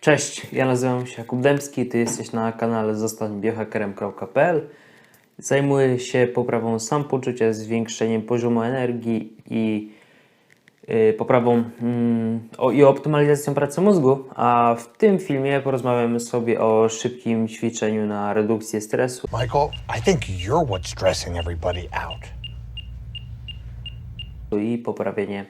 Cześć, ja nazywam się Jakub Dębski, ty jesteś na kanale zostańbiohackerem.pl Zajmuję się poprawą samopoczucia, zwiększeniem poziomu energii i yy, poprawą mm, o, i optymalizacją pracy mózgu, a w tym filmie porozmawiamy sobie o szybkim ćwiczeniu na redukcję stresu Michael, I think you're what's stressing everybody out. i poprawienie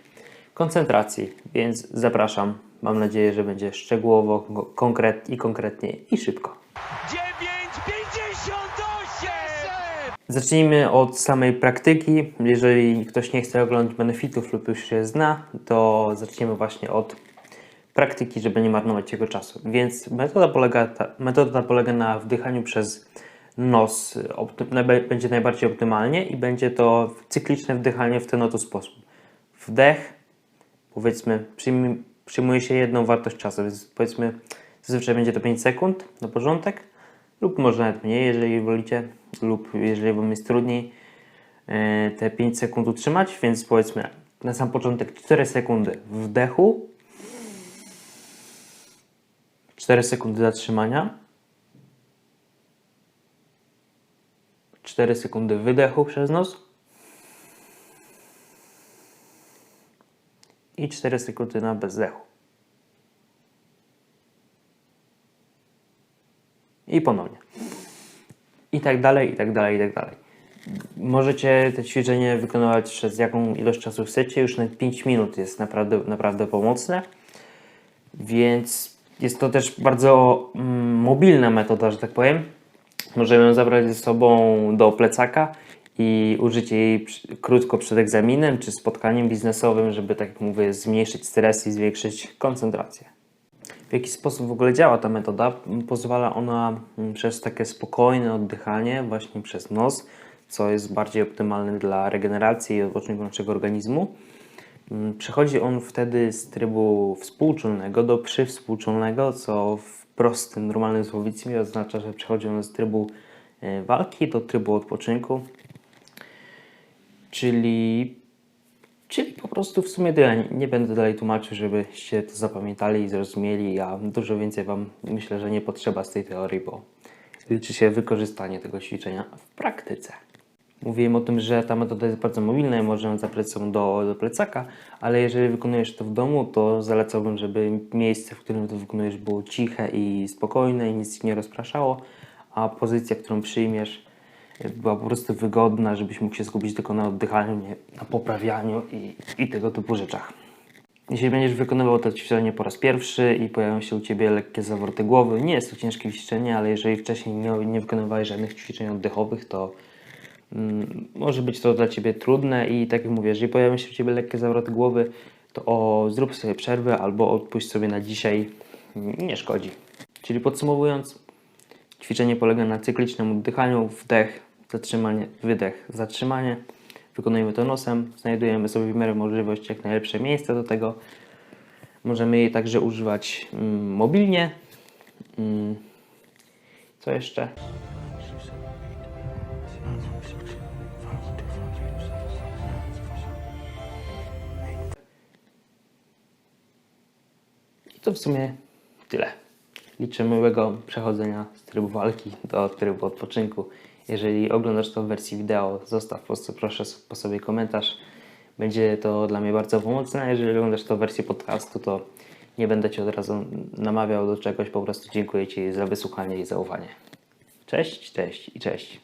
koncentracji, więc zapraszam. Mam nadzieję, że będzie szczegółowo, ko- konkret i konkretnie i szybko. 9,58! Zacznijmy od samej praktyki. Jeżeli ktoś nie chce oglądać benefitów lub już się zna, to zaczniemy właśnie od praktyki, żeby nie marnować jego czasu. Więc metoda polega, ta, metoda polega na wdychaniu przez nos. Będzie najbardziej optymalnie i będzie to cykliczne wdychanie w ten oto sposób. Wdech, powiedzmy, przyjm, przyjmuje się jedną wartość czasu, więc powiedzmy, zazwyczaj będzie to 5 sekund na początek, lub może nawet mniej, jeżeli wolicie, lub jeżeli Wam jest trudniej e, te 5 sekund utrzymać, więc powiedzmy na sam początek 4 sekundy wdechu, 4 sekundy zatrzymania, 4 sekundy wydechu przez nos i 4 sekundy na bezdechu. I ponownie. I tak dalej, i tak dalej, i tak dalej. Możecie te ćwiczenie wykonywać przez jaką ilość czasu chcecie. Już nawet 5 minut jest naprawdę, naprawdę pomocne. Więc jest to też bardzo mm, mobilna metoda, że tak powiem. Możemy ją zabrać ze sobą do plecaka i użyć jej krótko przed egzaminem czy spotkaniem biznesowym, żeby, tak jak mówię, zmniejszyć stres i zwiększyć koncentrację. W jaki sposób w ogóle działa ta metoda? Pozwala ona mm, przez takie spokojne oddychanie, właśnie przez nos, co jest bardziej optymalne dla regeneracji i odpoczynku naszego organizmu. Mm, Przechodzi on wtedy z trybu współczulnego do przywspółczulnego, co w prostym, normalnym słownictwie oznacza, że przechodzi on z trybu e, walki do trybu odpoczynku. Czyli, czyli po prostu w sumie tyle. Nie- będę dalej tłumaczył, żebyście to zapamiętali i zrozumieli. Ja dużo więcej Wam myślę, że nie potrzeba z tej teorii, bo liczy się wykorzystanie tego ćwiczenia w praktyce. Mówiłem o tym, że ta metoda jest bardzo mobilna i ją zabrać sobą do, do plecaka, ale jeżeli wykonujesz to w domu, to zalecałbym, żeby miejsce, w którym to wykonujesz było ciche i spokojne i nic ci nie rozpraszało, a pozycja, którą przyjmiesz była po prostu wygodna, żebyś mógł się skupić tylko na oddychaniu, na poprawianiu i, i tego typu rzeczach. Jeśli będziesz wykonywał to ćwiczenie po raz pierwszy i pojawią się u Ciebie lekkie zawroty głowy, nie jest to ciężkie ćwiczenie, ale jeżeli wcześniej nie, nie wykonywałeś żadnych ćwiczeń oddechowych, to mm, może być to dla Ciebie trudne i tak jak mówię, jeżeli pojawią się u Ciebie lekkie zawroty głowy, to o, zrób sobie przerwę albo odpuść sobie na dzisiaj, mm, nie szkodzi. Czyli podsumowując, Ćwiczenie polega na cyklicznym oddychaniu, wdech, zatrzymanie, wydech, zatrzymanie. Wykonujemy to nosem, znajdujemy sobie w miarę możliwości jak najlepsze miejsce do tego. Możemy jej także używać mm, mobilnie. Mm, co jeszcze? I to w sumie tyle. Liczę miłego przechodzenia z trybu walki do trybu odpoczynku. Jeżeli oglądasz to w wersji wideo, zostaw proszę po sobie komentarz. Będzie to dla mnie bardzo pomocne. Jeżeli oglądasz to w wersji podcastu, to nie będę Cię od razu namawiał do czegoś. Po prostu dziękuję Ci za wysłuchanie i zaufanie. Cześć, cześć i cześć.